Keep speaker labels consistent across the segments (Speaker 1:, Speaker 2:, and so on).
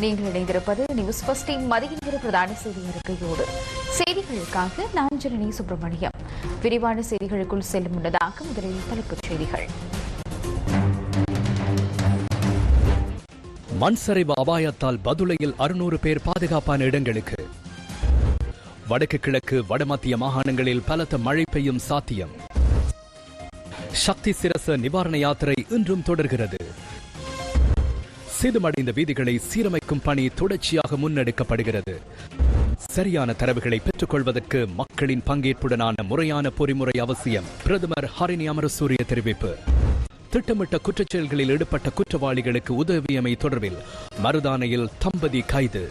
Speaker 1: நீங்கள் இணைந்திருப்பது நியூஸ் பஸ்டின் மதிய நேர பிரதான செய்தி அறிக்கையோடு. செய்திகளுக்காக நான் ஜனனி சுப்பிரமணியம். விரிவான செய்திகளுக்குள் செல்லும் முன்னதாக முதலில் தலைப்புச் செய்திகள்.
Speaker 2: மண் சரிவு அபாயத்தால் பதுளையில் அறுநூறு பேர் பாதுகாப்பான இடங்களுக்கு. வடக்கு கிழக்கு வடமத்திய மாகாணங்களில் பலத்த மழை பெய்யும் சாத்தியம். சக்தி சிரச நிவாரண யாத்திரை இன்றும் தொடர்கிறது. சேதமடைந்த வீதிகளை சீரமைக்கும் பணி தொடர்ச்சியாக முன்னெடுக்கப்படுகிறது. சரியான தரவுகளை பெற்றுக்கொள்வதற்கு மக்களின் பங்கேற்புடனான முறையான பொறிமுறை அவசியம் பிரதமர் ஹரிணி அமரசூரிய தெரிவிப்பு. திட்டமிட்ட குற்றச்செயல்களில் ஈடுபட்ட குற்றவாளிகளுக்கு உதவியமை தொடர்பில் மருதானையில் தம்பதி கைது.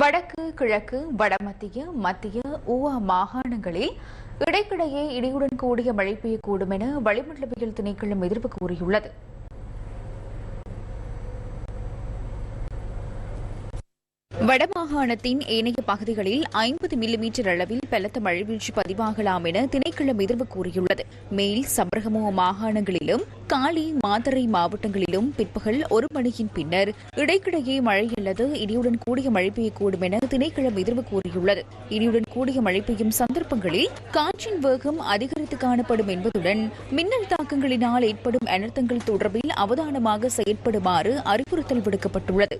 Speaker 1: வடக்கு கிழக்கு வடமத்திய மத்திய ஊவா மாகாணங்களில் இடைக்கிடையே இடியுடன் கூடிய மழை பெய்யக்கூடும் என வளிமண்டலவியல் திணைக்களம் எதிர்ப்பு கூறியுள்ளது. வடமாகாணத்தின் ஏனைய பகுதிகளில் ஐம்பது மில்லிமீட்டர் அளவில் பலத்த மழை வீழ்ச்சி பதிவாகலாம் என திணைக்களம் எதிர்வு கூறியுள்ளது. மேல் சபரகமோ மாகாணங்களிலும் காலி மாத்தறை மாவட்டங்களிலும் பிற்பகல் ஒரு மணியின் பின்னர் இடைக்கிடையே மழை அல்லது இடியுடன் கூடிய மழை பெய்யக்கூடும் என திணைக்களம் எதிர்வு கூறியுள்ளது. இடியுடன் கூடிய மழை பெய்யும் சந்தர்ப்பங்களில் காற்றின் வேகம் அதிகரித்து காணப்படும் என்பதுடன் மின்னல் தாக்கங்களினால் ஏற்படும் அனர்த்தங்கள் தொடர்பில் அவதானமாக செயற்படுமாறு அறிவுறுத்தல் விடுக்கப்பட்டுள்ளது.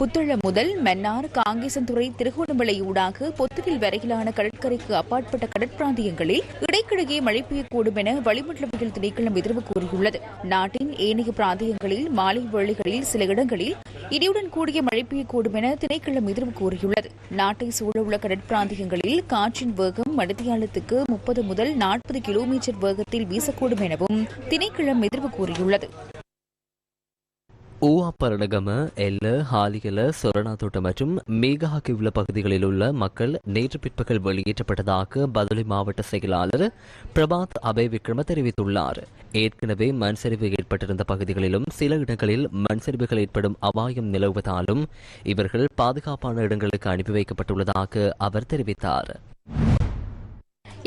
Speaker 1: புத்தள முதல் மன்னார் காங்கேசன்துறை திருகோணமலை ஊடாக பொத்துவில் வரையிலான கடற்கரைக்கு அப்பாற்பட்ட கடற்பிராந்தியங்களில் இடைக்கிடையே மழை பெய்யக்கூடும் என வளிமண்டலவியல் திணைக்களம் எதிர்வு கூறியுள்ளது. நாட்டின் ஏனைய பிராந்தியங்களில் மாலை வேளைகளில் சில இடங்களில் இடியுடன் கூடிய மழை பெய்யக்கூடும் என திணைக்களம் எதிர்வு கூறியுள்ளது. நாட்டை சூழவுள்ள கடற்பிராந்தியங்களில் காற்றின் வேகம் மணித்தியாலத்துக்கு முப்பது முதல் நாற்பது கிலோமீட்டர் வேகத்தில் வீசக்கூடும் எனவும் திணைக்களம் எதிர்வு கூறியுள்ளது.
Speaker 3: ஊவாப்பரணகம எல்ல ஹாலிகல சொரணாத்தோட்டம் மற்றும் மேகஹாக்கி உள்ள பகுதிகளில் உள்ள மக்கள் நேற்று பிற்பகல் வெளியேற்றப்பட்டதாக பதுளை மாவட்ட செயலாளர் பிரபாத் அபய் விக்ரம தெரிவித்துள்ளார். ஏற்கனவே மண் சரிவு ஏற்பட்டிருந்த பகுதிகளிலும் சில இடங்களில் மண் சரிவுகள் ஏற்படும் அபாயம் நிலவுவதாலும் இவர்கள் பாதுகாப்பான இடங்களுக்கு அனுப்பி வைக்கப்பட்டுள்ளதாக அவர் தெரிவித்தார்.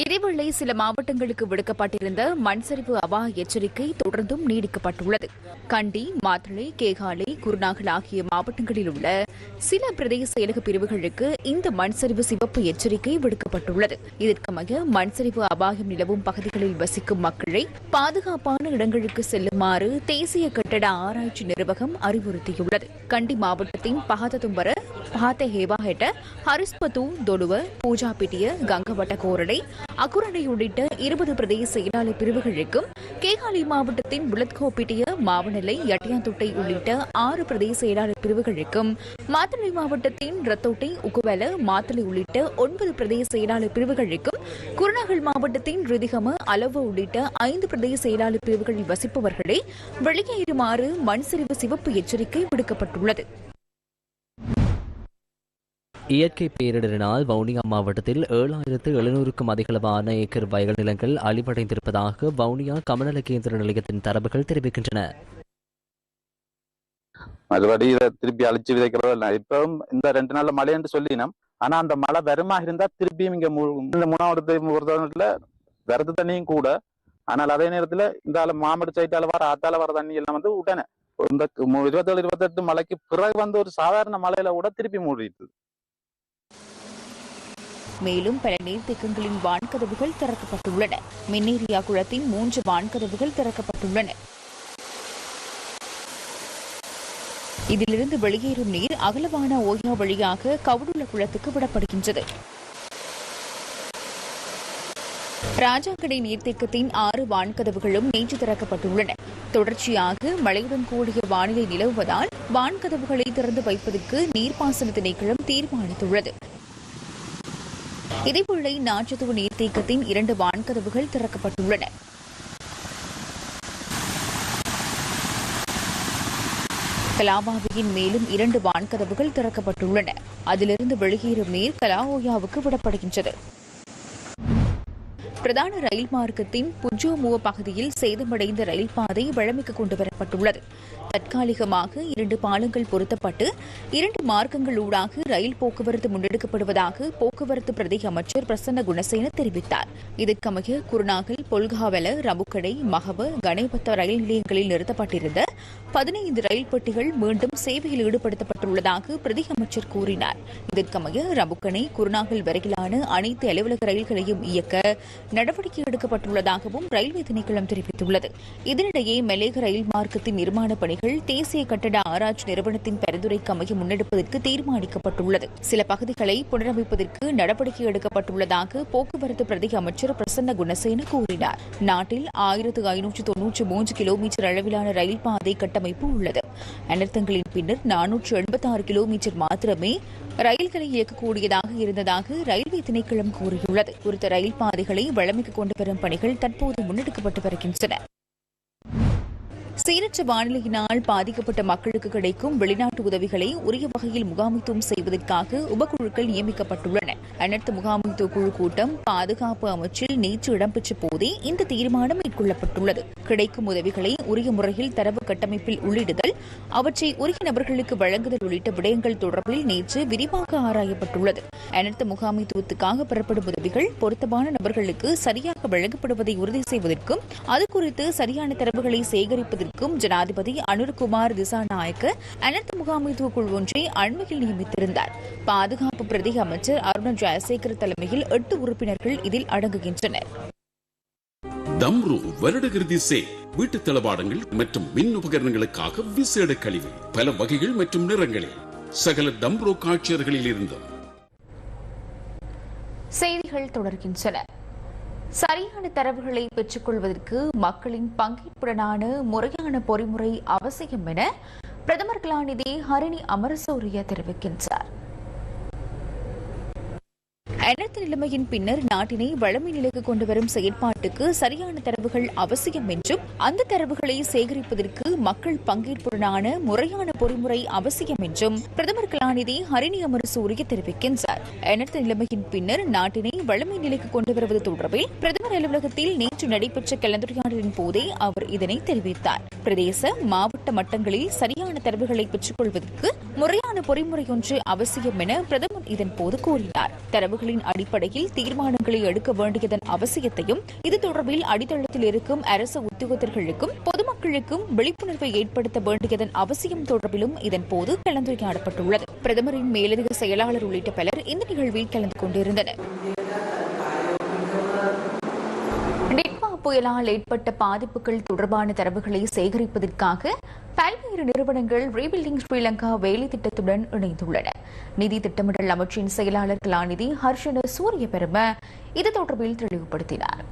Speaker 1: இதேவேளை சில மாவட்டங்களுக்கு விடுக்கப்பட்டிருந்த மண்சரிவு அபாய எச்சரிக்கை தொடர்ந்தும் நீடிக்கப்பட்டுள்ளது. கண்டி மாத்தளை கேகாலை குருநாகல் ஆகிய மாவட்டங்களில் உள்ள சில பிரதேச செயலக பிரிவுகளுக்கு இந்த மண் சரிவு சிவப்பு எச்சரிக்கை விடுக்கப்பட்டுள்ளது. இதற்கமைய மண்சரிவு அபாயம் நிலவும் பகுதிகளில் வசிக்கும் மக்களை பாதுகாப்பான இடங்களுக்கு செல்லுமாறு தேசிய கட்டட ஆராய்ச்சி நிர்வாகம் அறிவுறுத்தியுள்ளது. கண்டி மாவட்டத்தின் பகததும்பர பஹாத்த ஹேவாஹெட்ட ஹரிஸ்பத்து தொடுவ பூஜாபிட்டிய கங்கவட்ட கோரடை அக்குரணை உள்ளிட்ட இருபது பிரதேச செயலாளர் பிரிவுகளுக்கும் கேகாலை மாவட்டத்தின் புலத்கோப்பிட்டிய மாவனலை யட்டியாந்தொட்டை உள்ளிட்ட ஆறு பிரதேச செயலாளர் பிரிவுகளுக்கும் மாத்தளை மாவட்டத்தின் ரத்தோட்டை உக்குவல மாத்தளை உள்ளிட்ட ஒன்பது பிரதேச செயலாளர் பிரிவுகளுக்கும் குருநாகல் மாவட்டத்தின் ரிதிகம அளவு உள்ளிட்ட ஐந்து பிரதேச செயலாளர் பிரிவுகளில் வசிப்பவர்களை வெளியேறுமாறு மண் சரிவு சிவப்பு எச்சரிக்கை விடுக்கப்பட்டுள்ளது.
Speaker 3: இயற்கை பேரிடரினால் வவுனியா மாவட்டத்தில் ஏழாயிரத்து எழுநூறுக்கும் அதிகளவான ஏக்கர் வயல் நிலங்கள் அழிவடைந்திருப்பதாக வவுனியா கமநல கேந்திர நிலையத்தின் தரவுகள் தெரிவிக்கின்றன.
Speaker 4: மறுபடி இதை திருப்பி அழிச்சு விதைக்கிறதோ இல்லை. இப்பவும் இந்த ரெண்டு நாள்ல மழைன்னு சொல்லினோம். ஆனா அந்த மழை வருமா இருந்தா திருப்பியும் இங்க இந்த மூணாவது பொறுத்தவரையில வரது தண்ணியும் கூட. ஆனால் அதே நேரத்துல இந்த மாமடு சைட்டால வர ஆத்தால வர தண்ணி எல்லாம் வந்து உடனே. இந்த மு- இருபத்தேழு இருபத்தெட்டு மழைக்கு பிறகு வந்து ஒரு சாதாரண மழையில கூட திருப்பி மூடிட்டு
Speaker 1: மேலும் பல நீர்த்தேக்கங்களின் வான்கதவுகள் திறக்கப்பட்டுள்ளன. மின்னேரியா குளத்தின் மூன்று வான்கதவுகள் திறக்கப்பட்டுள்ளன. இதிலிருந்து வெளியேறும் நீர் அகலவான ஓயா வழியாக கவுடுள்ள குளத்துக்கு விடப்படுகின்றது. ராஜாக்கடை நீர்த்தேக்கத்தின் ஆறு வான்கதவுகளும் நேற்று திறக்கப்பட்டுள்ளன. தொடர்ச்சியாக மழையுடன் கூடிய வானிலை நிலவுவதால் வான்கதவுகளை திறந்து வைப்பதற்கு நீர்ப்பாசன திணைக்களம் தீர்மானித்துள்ளது. இதேபோல நாச்சத்துவ நீர்த்தேக்கத்தின் இரண்டு வான்கதவுகள் திறக்கப்பட்டுள்ளன. கலாபாவியின் மேலும் இரண்டு வான்கதவுகள் திறக்கப்பட்டுள்ளன. அதிலிருந்து வெளியேறும் நீர் கலாஓயாவுக்கு விடப்படுகின்றது. பிரதான ரயில் மார்க்கத்தின் புஜோமுவ பகுதியில் சேதமடைந்த ரயில் பாதை வழமைக்கு கொண்டு வரப்பட்டுள்ளது தற்காலிகமாக இரண்டு பாலங்கள் பொருத்தப்பட்டு இரண்டு மார்க்கங்கள் ஊடாக ரயில் போக்குவரத்து முன்னெடுக்கப்படுவதாக போக்குவரத்து பிரதி அமைச்சர் பிரசன்ன குணசேன தெரிவித்தார். இதற்கமைய குருநாகல் பொல்காவல ரமுக்கடை மகவ கணேபத்த ரயில் நிலையங்களில் நிறுத்தப்பட்டிருந்த பதினைந்து ரயில் பெட்டிகள் மீண்டும் சேவையில் ஈடுபடுத்தப்பட்டுள்ளதாக பிரதி அமைச்சர் கூறினார். இதற்கமைய ரமுக்கணை குருநாகல் வரையிலான அனைத்து அலுவலக ரயில்களையும் இயக்க நடவடிக்கை எடுக்கப்பட்டுள்ளதாகவும் ரயில்வே திணைக்களம் தெரிவித்துள்ளது. இதனிடையே மெலேக ரயில் மார்க்கத்தின் நிர்மாண பணிகள் தேசிய கட்டட ஆராய்ச்சி நிறுவனத்தின் பரிந்துரைக்கு அமைய முன்னெடுப்பதற்கு தீர்மானிக்கப்பட்டுள்ளது. சில பகுதிகளை புனரமைப்பதற்கு நடவடிக்கை எடுக்கப்பட்டுள்ளதாக போக்குவரத்து பிரதி அமைச்சர் பிரசன்ன குணசேன கூறினார். நாட்டில் ஆயிரத்து ஐநூற்று தொன்னூற்று மூன்று கிலோமீட்டர் அளவிலான ரயில் பாதை கட்ட கட்டமைப்பு உள்ளது. அனர்த்தங்களின் பின்னர் நானூற்று எண்பத்தாறு கிலோமீட்டர் மாத்திரமே ரயில்களை இயக்கக்கூடியதாக இருந்ததாக ரயில்வே திணைக்களம் கூறியுள்ளது. குறித்த ரயில் பாதைகளை வழமைக்கு கொண்டு வரும் பணிகள் தற்போது முன்னெடுக்கப்பட்டு வருகின்றன. சீரற்ற வானிலையினால் பாதிக்கப்பட்ட மக்களுக்கு கிடைக்கும் வெளிநாட்டு உதவிகளை உரிய வகையில் முகாமித்துவம் செய்வதற்காக உபக்குழுக்கள் நியமிக்கப்பட்டுள்ளன. அனர்த்த முகாமித்துவ குழு கூட்டம் பாதுகாப்பு அமைச்சில் நேற்று இடம்பெற்ற போதே இந்த தீர்மானம் மேற்கொள்ளப்பட்டுள்ளது. கிடைக்கும் உதவிகளை உரிய முறையில் தரவு கட்டமைப்பில் உள்ளிடுதல் அவற்றை உரிய நபர்களுக்கு வழங்குதல் உள்ளிட்ட விடயங்கள் தொடர்பில் நேற்று விரிவாக ஆராயப்பட்டுள்ளது. அனர்த்த முகாமித்துவத்துக்காக பெறப்படும் உதவிகள் பொருத்தமான நபர்களுக்கு சரியாக வழங்கப்படுவதை உறுதி செய்வதற்கும் அது குறித்து சரியான தரவுகளை சேகரிப்பதற்கும் ஜனாதிபதி அனுர்குமார் திசாநாயக்க அனர்த்த முகாமைத்துவ குழு ஒன்றை அண்மையில் நியமித்திருந்தார். பாதுகாப்பு பிரதி அமைச்சர் அருண ஜெயசேகர் தலைமையில் எட்டு உறுப்பினர்கள் இதில் அடங்குகின்றனர்.
Speaker 5: தம்ரு வருடகிருதி சே வீட்டு தளபாடங்கள் மற்றும் மின் உபகரணங்களுக்காக விசேட கழிவு பல வகைகள் மற்றும் நிறங்களில் சகல தம்ரோ காட்சியர்களில் இருந்தும்
Speaker 1: செய்திகள் தொடர்கின்றன. சரியான தரவுகளை பெற்றுக்கொள்வதற்கு மக்களின் பங்கேற்புடனான முறையான பொறிமுறை அவசியம் என பிரதமர் கலாநிதி ஹரிணி அமரசூரிய தெரிவிக்கின்றார். அனைத்து நிலைமையின் பின்னர் நாட்டினை வளமை நிலைக்கு கொண்டு வரும் செயற்பாட்டுக்கு சரியான தரவுகள் அவசியம் என்றும் அந்த தரவுகளை சேகரிப்பதற்கு மக்கள் பங்கேற்புடனான முறையான பொறிமுறை அவசியம் என்றும் பிரதமர் கலாநிதி ஹரிணி அமரசூரிய தெரிவிக்கின்றார். அனர்த்த நிலைமையின் பின்னர் நாட்டினை வலிமை நிலைக்கு கொண்டு வருவது தொடர்பில் பிரதமர் அலுவலகத்தில் நேற்று நடைபெற்ற கலந்துரையாடலின் போதே அவர் இதனை தெரிவித்தார். பிரதேச மாவட்ட மட்டங்களில் சரியான தரவுகளை பெற்றுக்கொள்வதற்கு முறையான பொறிமுறை ஒன்று அவசியம் என பிரதமர் இதன்போது கூறினார். தரவுகளின் அடிப்படையில் தீர்மானங்களை எடுக்க வேண்டியதன் அவசியத்தையும் இது தொடர்பில் அடித்தளத்தில் இருக்கும் அரசு உத்தியோகத்தர்களுக்கும் பொது பொதுமக்களுக்கும் விழிப்புணர்வை ஏற்படுத்த வேண்டியதன் அவசியம் தொடர்பிலும் இதன் போது கலந்துரையாடப்பட்டுள்ளது. பிரதமரின் மேலதிக செயலாளர் உள்ளிட்ட பலர் இந்த நிகழ்வில் கலந்து கொண்டிருந்தனர். புயலால் ஏற்பட்ட பாதிப்புகள் தொடர்பான தரவுகளை சேகரிப்பதற்காக பல்வேறு நிறுவனங்கள் ரீபில்டிங் ஸ்ரீலங்கா வேலை திட்டத்துடன் இணைந்துள்ளன. நிதி திட்டமிடல் அமைச்சின் செயலாளர் கலாநிதி ஹர்ஷன சூரிய பெரும இது தொடர்பில் தெளிவுபடுத்தினார்.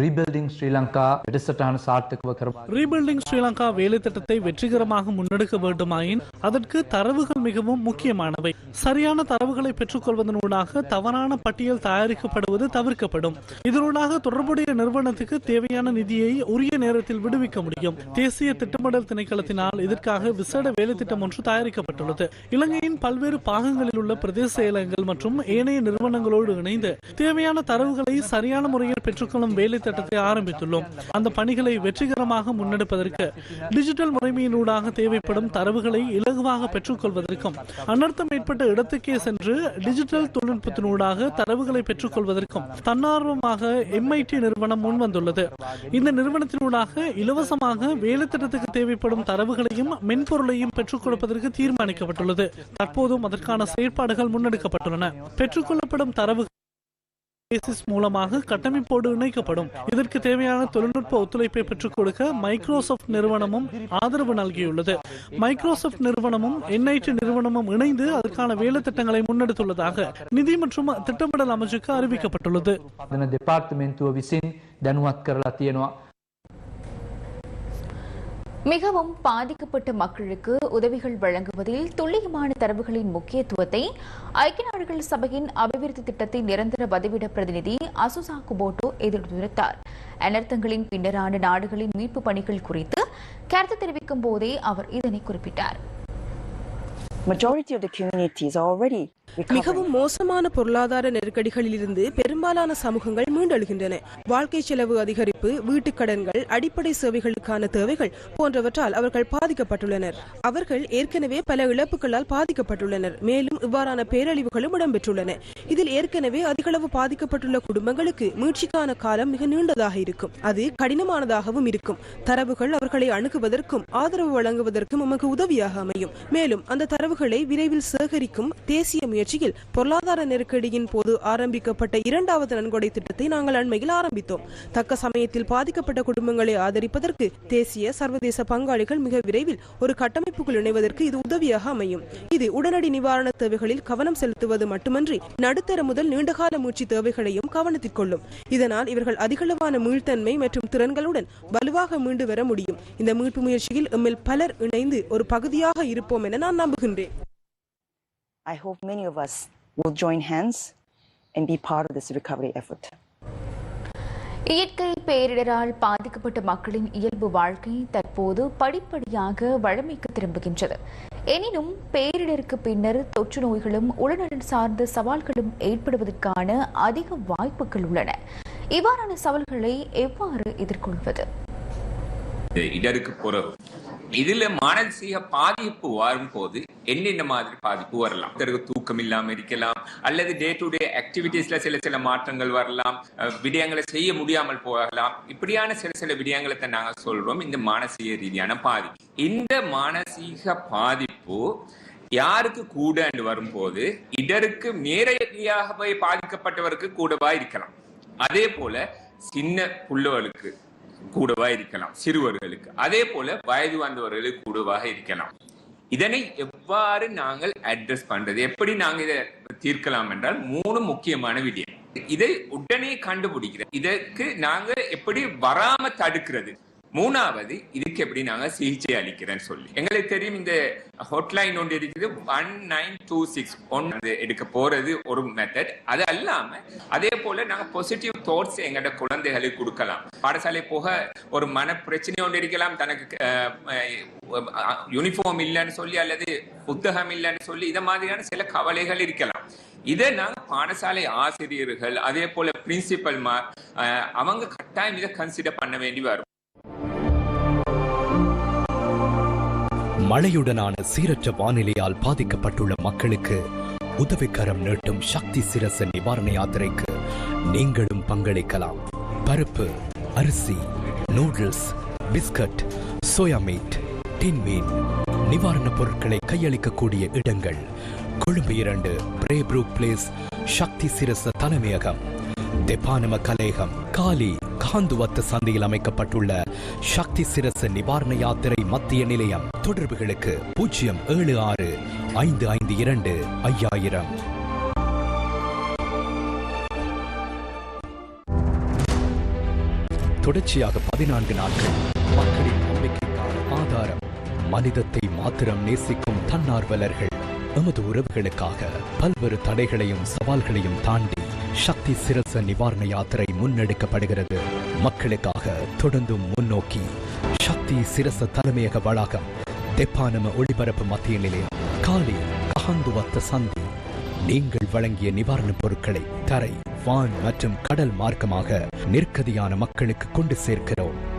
Speaker 6: ரீபில்டிங் ஸ்ரீலங்கா எடுசட்டான சாத்துக்குவ கருமா
Speaker 7: ரீபில்டிங் ஸ்ரீலங்கா வேலை திட்டத்தை வெற்றிகரமாக முன்னெடுக்க வேண்டுமாயின் அதற்கு தரவுகள் மிகவும் முக்கியமானவை. சரியான தரவுகளை பெற்றுக்கொள்வதனூடாக தவறான பட்டியல் தயாரிக்கப்படுவது தவிர்க்கப்படும். இதனூடாக தொடர்புடைய நிறுவனத்துக்கு தேவையான நிதியை உரிய நேரத்தில் விடுவிக்க முடியும். தேசிய திட்டமிடல் திணைக்களத்தினால் இதற்காக விசேட வேலை திட்டம் ஒன்று தயாரிக்கப்பட்டுள்ளது. இலங்கையின் பல்வேறு பாகங்களில் உள்ள பிரதேச செயலகங்கள் மற்றும் ஏனைய நிறுவனங்களோடு இணைந்து தேவையான தரவுகளை சரியான முறையில் பெற்றுக்கொள்ளும் வேலை திட்டத்தை ஆரம்பித்துள்ளோம். அந்த பணிகளை வெற்றிகரமாக முன்னெடுப்பதற்கு டிஜிட்டல் முறைமையினூடாக தேவைப்படும் தரவுகளை இலகுவாக பெற்றுக்கொள்வதற்கும் அனர்த்தம் ஏற்பட்ட இடத்துக்கே சென்று டிஜிட்டல் தொழில்நுட்பத்தினூடாக தரவுகளை பெற்றுக்கொள்வதற்கும் தன்னார்வமாக எம்ஐடி நிறுவனம் முன்வந்துள்ளது. இந்த நிறுவனத்தினூடாக இலவசமாக வேலை திட்டத்துக்கு தேவைப்படும் தரவுகளையும் மென்பொருளையும் பெற்றுக் கொடுப்பதற்கு தீர்மானிக்கப்பட்டுள்ளது. தற்போதும் அதற்கான செயற்பாடுகள் முன்னெடுக்கப்பட்டுள்ளன. பெற்றுக்கொள்ளப்படும் தரவுகள் பேசிஸ் மூலமாக கட்டமைப்போடு இணைக்கப்படும். இதற்கு தேவையான தொழில்நுட்ப ஒத்துழைப்பை பெற்றுக் கொடுக்க மைக்ரோசாப்ட் நிறுவனமும் ஆதரவு நல்கியுள்ளது. மைக்ரோசாப்ட் நிறுவனமும் என்ஐடி நிறுவனமும் இணைந்து அதற்கான வேலை திட்டங்களை முன்னெடுத்துள்ளதாக நிதி மற்றும் திட்டமிடல் அமைச்சுக்கு அறிவிக்கப்பட்டுள்ளது.
Speaker 1: மிகவும் பாதிக்கப்பட்ட மக்களுக்கு உதவிகள் வழங்குவதில் துல்லியமான தரவுகளின் முக்கியத்துவத்தை ஐக்கிய நாடுகள் சபையின் அபிவிருத்தி திட்டத்தின் நிரந்தர பதிவிட பிரதிநிதி அசுசா குபோட்டோ எதிர்த்துரைத்தார். அனர்த்தங்களின் பின்னரான நாடுகளின் மீட்பு பணிகள் குறித்து கருத்து தெரிவிக்கும் போதே அவர் இதனை குறிப்பிட்டார்.
Speaker 8: Majority of the communities are already மிகவும் மோசமான பொருளாதார நெருக்கடிகளிலிருந்து பெரும்பாலான சமூகங்கள் மீண்டெழுகின்றன. வாழ்க்கை செலவு அதிகரிப்பு வீட்டுக் கடன்கள் அடிப்படை சேவைகளுக்கான தேவைகள் போன்றவற்றால் அவர்கள் பாதிக்கப்பட்டுள்ளனர். அவர்கள் ஏற்கனவே பல இழப்புகளால் பாதிக்கப்பட்டுள்ளனர். மேலும் இவ்வாறான பேரழிவுகளும் இடம்பெற்றுள்ளன. இதில் ஏற்கனவே அதிகளவு பாதிக்கப்பட்டுள்ள குடும்பங்களுக்கு மீட்சிக்கான காலம் மிக நீண்டதாக இருக்கும். அது கடினமானதாகவும் இருக்கும். தரவுகள் அவர்களை அணுகுவதற்கும் ஆதரவு வழங்குவதற்கும் நமக்கு உதவியாக அமையும். மேலும் அந்த தரவுகளை விரைவில் சேகரிக்கும் தேசிய முயற்சியில் பொருளாதார நெருக்கடியின் போது ஆரம்பிக்கப்பட்ட இரண்டாவது நன்கொடை திட்டத்தை நாங்கள் அண்மையில் ஆரம்பித்தோம். தக்க சமயத்தில் பாதிக்கப்பட்ட குடும்பங்களை ஆதரிப்பதற்கு தேசிய சர்வதேச பங்காளிகள் மிக விரைவில் ஒரு கட்டமைப்புக்குள் இணைவதற்கு இது உதவியாக அமையும். இது உடனடி நிவாரண தேவைகளில் கவனம் செலுத்துவது மட்டுமன்றி நடுத்தர முதல் நீண்டகால மூச்சு தேவைகளையும் கவனத்தில் கொள்ளும். இதனால் இவர்கள் அதிகளவான மீள்தன்மை மற்றும் திறன்களுடன் வலுவாக மீண்டு வர முடியும். இந்த மீட்பு முயற்சியில் எம்மில் பலர் இணைந்து ஒரு பகுதியாக இருப்போம் என நான் நம்புகின்றேன்.
Speaker 9: I hope many of us will join hands and be part of this recovery effort.
Speaker 1: இயற்கை பேரிடரால் பாதிக்கப்பட்ட மக்களின் இயல்பு வாழ்க்கை தற்போது படிப்படியாக வழமைக்கு திரும்புகின்றது. எனினும் பேரிடருக்கு பின்னர் தொற்று நோய்களும் உடல்நலன் சார்ந்த சவால்களும் ஏற்படுவதற்கான அதிக வாய்ப்புகள் உள்ளன. இவ்வாறான சவால்களை எவ்வாறு எதிர்கொள்வது?
Speaker 10: இடருக்கு பிறகு இதுல மானசீக பாதிப்பு வரும்போது என்னென்ன மாதிரி பாதிப்பு வரலாம்? தூக்கம் இல்லாம இருக்கலாம் அல்லது டே டு டே ஆக்டிவிட்டீஸ்ல சில சில மாற்றங்கள் வரலாம் விடயங்களை செய்ய முடியாமல் போகலாம். இப்படியான சில சில விடயங்களை நாங்க சொல்றோம் இந்த மானசீக ரீதியான பாதிப்பு. இந்த மானசீக பாதிப்பு யாருக்கு கூடன்னு வரும்போது இடருக்கு நேரடியாக போய் பாதிக்கப்பட்டவருக்கு கூடவா இருக்கலாம். அதே போல சின்ன புள்ளவர்களுக்கு கூடவா இருக்கலாம் சிறுவர்களுக்கு. அதே போல வயது வந்தவர்களுக்கு கூடவாக இருக்கலாம். இதனை எவ்வாறு நாங்கள் அட்ரஸ் பண்றது? எப்படி நாங்க இதை தீர்க்கலாம் என்றால் மூணு முக்கியமான விடயம் இதை உடனே கண்டுபிடிக்கிறது. இதற்கு நாங்க எப்படி வராம தடுக்கிறது? மூணாவது இதுக்கு எப்படி நாங்க சிகிச்சை அளிக்கிறேன்னு சொல்லி. எங்களுக்கு தெரியும் இந்த ஹாட்லைன் ஒன்று இருக்குது one nine two six one எடுக்க போறது ஒரு மெத்தட் அது அல்லாம அதே போல நாங்க பாசிட்டிவ் தாட்ஸ் எங்கள்ட குழந்தைகளுக்கு கொடுக்கலாம். பாடசாலை போக ஒரு மன பிரச்சனை ஒன்று இருக்கலாம். தனக்கு யூனிஃபார்ம் இல்லைன்னு சொல்லி அல்லது புத்தகம் இல்லைன்னு சொல்லி இதை மாதிரியான சில கவலைகள் இருக்கலாம். இதை நாங்கள் பாடசாலை ஆசிரியர்கள் அதே போல பிரின்சிபல் அவங்க கட்டாயம் இதை கன்சிடர் பண்ண வேண்டி வரும்.
Speaker 2: மழையுடனான சீரற்ற வானிலையால் பாதிக்கப்பட்டுள்ள மக்களுக்கு உதவிக்கரம் நீட்டும் சக்தி சிரச நிவாரண யாத்திரைக்கு நீங்களும் பங்களிக்கலாம். பருப்பு அரிசி noodles biscuit soya meat tin மீன் நிவாரணப் பொருட்களை கையளிக்கக்கூடிய இடங்கள். கொழும்பு இரண்டு பிரேப்ரூக் பிளேஸ் சக்தி சிரச தலைமையகம். தெப்பானம கலேகம். காலி காந்துவத்த சந்தையில் அமைக்கப்பட்டுள்ள சக்தி சிரச நிவாரண யாத்திரை மத்திய நிலையம். தொடர்புகளுக்கு பூஜ்ஜியம் ஏழு ஆறு ஐந்து ஐந்து இரண்டு ஐயாயிரம். தொடர்ச்சியாக பதினான்கு நாட்கள் மக்களின் நம்பிக்கைக்கான ஆதாரம். மனிதத்தை மாத்திரம் நேசிக்கும் தன்னார்வலர்கள். எமது உறவுகளுக்காக பல்வேறு தடைகளையும் சவால்களையும் தாண்டி சக்தி சிரச நிவாரண யாத்திரை முன்னெடுக்கப்படுகிறது. மக்களுக்காக தொடர்ந்தும் முன்னோக்கி சக்தி சிரச தலைமையக வளாகம் தெப்பானம ஒளிபரப்பு மத்திய நிலையம் காலி கஹந்துவத்த சந்தி. நீங்கள் வழங்கிய நிவாரணப் பொருட்களை தரை வான் மற்றும் கடல் மார்க்கமாக நிற்கதியான மக்களுக்கு கொண்டு சேர்க்கிறோம்.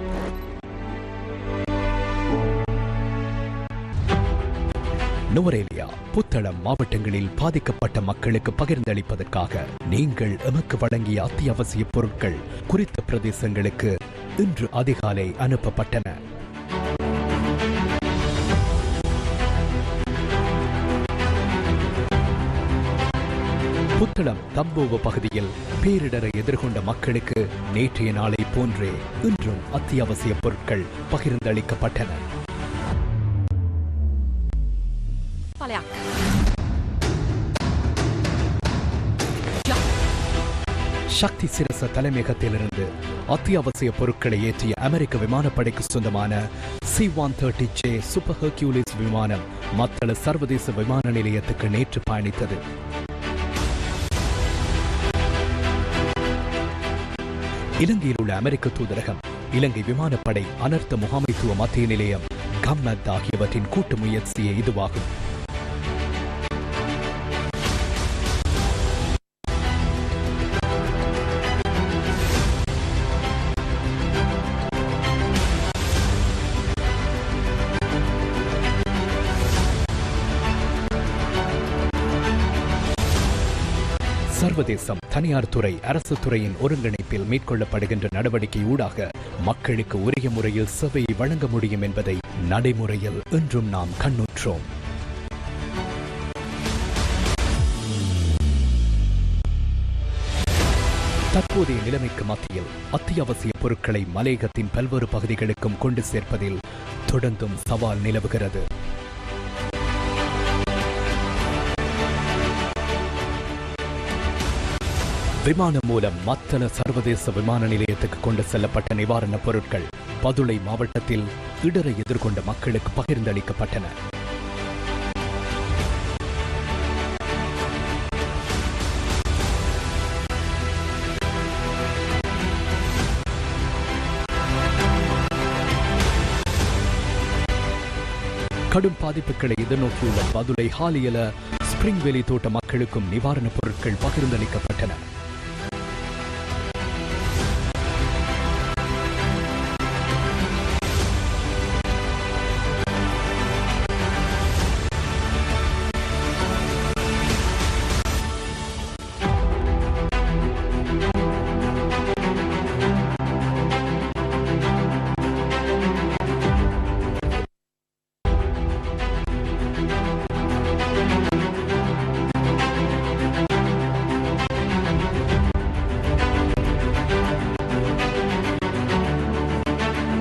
Speaker 2: நுவரேலியா புத்தளம் மாவட்டங்களில் பாதிக்கப்பட்ட மக்களுக்கு பகிர்ந்தளிப்பதற்காக நீங்கள் எமக்கு வழங்கிய அத்தியாவசிய பொருட்கள் குறித்த பிரதேசங்களுக்கு இன்று அதிகாலை அனுப்பப்பட்டன. புத்தளம் தம்போவ பகுதியில் பேரிடரை எதிர்கொண்ட மக்களுக்கு நேற்றைய நாளை போன்றே இன்றும் அத்தியாவசிய பொருட்கள் பகிர்ந்தளிக்கப்பட்டன. சக்தி சிரச தலைமையகத்திலிருந்து அத்தியாவசிய பொருட்களை ஏற்றிய அமெரிக்க விமானப்படைக்கு சொந்தமான C one thirty J super Hercules விமானம் மத்தள சர்வதேச விமான நிலையத்துக்கு நேற்று பயணித்தது. இலங்கையில் உள்ள அமெரிக்க தூதரகம் இலங்கை விமானப்படை அனர்த்த முகாமைத்துவ மத்திய நிலையம் கம்மத் ஆகியவற்றின் கூட்டு முயற்சியே இதுவாகும். சர்வதேசம் தனியார் துறை அரசு துறையின் ஒருங்கிணைப்பில் மேற்கொள்ளப்படுகின்ற நடவடிக்கை ஊடாக மக்களுக்கு உரிய முறையில் சேவையை வழங்க முடியும் என்பதை நடைமுறையில் இன்றும் நாம் கண்ணுற்றோம். தற்போதைய நிலைமைக்கு மத்தியில் அத்தியாவசிய பொருட்களை மலையகத்தின் பல்வேறு பகுதிகளுக்கும் கொண்டு சேர்ப்பதில் தொடர்ந்தும் சவால் நிலவுகிறது. விமானம் மூலம் மத்தள சர்வதேச விமான நிலையத்துக்கு கொண்டு செல்லப்பட்ட நிவாரணப் பொருட்கள் பதுளை மாவட்டத்தில் இடரை எதிர்கொண்ட மக்களுக்கு பகிர்ந்தளிக்கப்பட்டன. கடும் பாதிப்புகளை எதிர்நோக்கியுள்ள பதுளை ஹாலியல ஸ்பிரிங் வேலி தோட்ட மக்களுக்கும் நிவாரணப் பொருட்கள் பகிர்ந்தளிக்கப்பட்டன.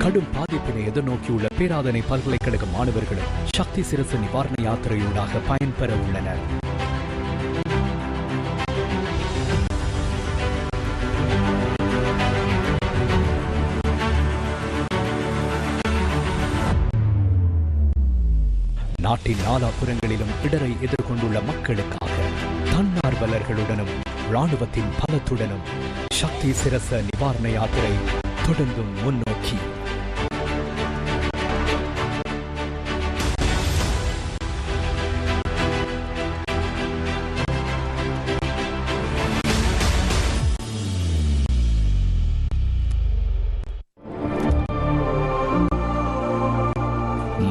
Speaker 2: கடும் பாதிப்பினை எதிர்நோக்கியுள்ள பேராதனை பல்கலைக்கழக மாணவர்களும் சக்தி சிரசு நிவாரண யாத்திரையூடாக பயன்பெற உள்ளனர். நாட்டின் நாலாபுறங்களிலும் இடரை எதிர்கொண்டுள்ள மக்களுக்காக தன்னார்வலர்களுடனும் ராணுவத்தின் பலத்துடனும் சக்தி சிரச நிவாரண யாத்திரை தொடர்ந்தும் முன்னோக்கி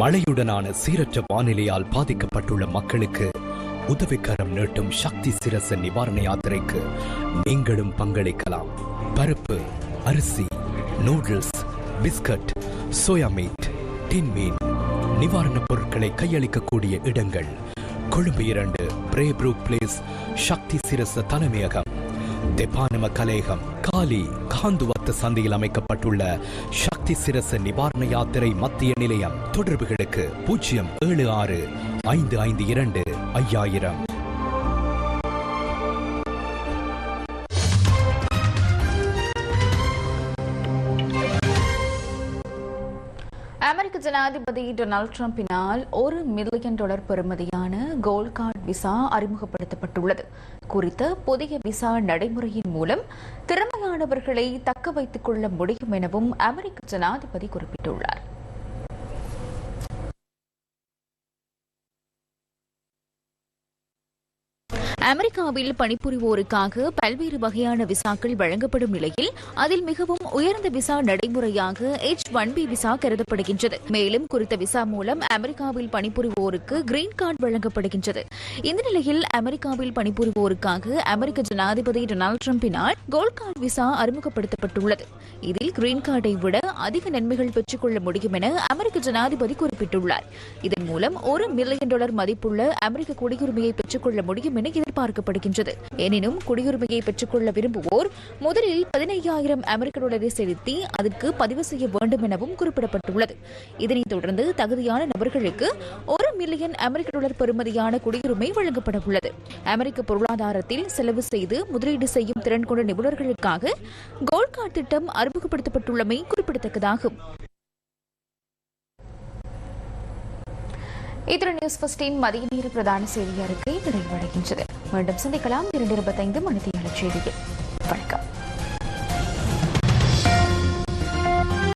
Speaker 2: மழையுடனான சீரற்ற வானிலையால் பாதிக்கப்பட்டுள்ள மக்களுக்கு உதவிக்கரம் நீட்டும் சக்தி சிரச நிவாரண யாத்திரைக்கு நீங்களும் பங்களிக்கலாம். பருப்பு அரிசி noodles biscuit soya meat tin மீன் நிவாரணப் பொருட்களை கையளிக்கக்கூடிய இடங்கள். கொழும்பு இரண்டு பிரேப்ரூ பிளேஸ் சக்தி சிரச தலைமையகம். தெப்பானம கலேகம் காலி காந்துவத்த சந்தையில் அமைக்கப்பட்டுள்ள சக்தி சிரச நிவாரண யாத்திரை மத்திய நிலையம். தொடர்புகளுக்கு பூஜ்ஜியம் ஏழு ஆறு ஐந்து ஐந்து இரண்டு ஐயாயிரம்.
Speaker 1: அமெரிக்க ஜனாதிபதி டொனால்ட் ட்ரம்பினால் ஒரு மில்லியன் டாலர் பெறுமதியான கோல்ட் கார்டு விசா அறிமுகப்படுத்தப்பட்டுள்ளது. குறித்த புதிய விசா நடைமுறையின் மூலம் திறமையானவர்களை தக்க வைத்துக் கொள்ள முடியும் எனவும் அமெரிக்க ஜனாதிபதி குறிப்பிட்டுள்ளார். அமெரிக்காவில் பணிபுரிவோருக்காக பல்வேறு வகையான விசாக்கள் வழங்கப்படும் நிலையில் அதில் மிகவும் உயர்ந்த விசா நடைமுறையாக எச் ஒன் பி விசா கருதப்படுகின்றது. மேலும் குறித்த விசா மூலம் அமெரிக்காவில் பணிபுரிவோருக்கு கிரீன் கார்டு வழங்கப்படுகின்றது. இந்த நிலையில் அமெரிக்காவில் பணிபுரிவோருக்காக அமெரிக்க ஜனாதிபதி டொனால்டு டிரம்பினால் கோல்ட் கார்டு விசா அறிமுகப்படுத்தப்பட்டுள்ளது. இதில் கிரீன் கார்டை விட அதிக நன்மைகள் பெற்றுக்கொள்ள முடியும் என அமெரிக்க ஜனாதிபதி குறிப்பிட்டுள்ளார். இதன் மூலம் ஒரு மில்லியன் டாலர் மதிப்புள்ள அமெரிக்க குடியுரிமையை பெற்றுக்கொள்ள முடியும் என எதிர்பார்க்கப்படுகின்றது. எனினும் குடியுரிமையை பெற்றுக்கொள்ள விரும்புவோர் முதலில் பதினையாயிரம் அமெரிக்க டாலரை செலுத்தி அதற்கு பதிவு செய்ய வேண்டும் எனவும் குறிப்பிடப்பட்டுள்ளது. இதனைத் தொடர்ந்து தகுதியான நபர்களுக்கு ஒரு மில்லியன் அமெரிக்க டாலர் பெறுமதியான குடியுரிமை வழங்கப்பட உள்ளது அமெரிக்க பொருளாதாரத்தில் செலவு செய்து முதலீடு செய்யும் திறன் கொண்ட நிபுணர்களுக்காக கோல்ட் திட்டம் அறிமுகப்படுத்தப்பட்டுள்ளமை குறிப்பிடத்தக்கதாகும். இத்திரு நியூஸ் ஃபஸ்டின் மதிய நேர பிரதான செய்தி அறிக்கை நிறைவடைகின்றது மீண்டும் சந்திக்கலாம் இரண்டு இருபத்தைந்து மணி செய்தியில் வணக்கம்.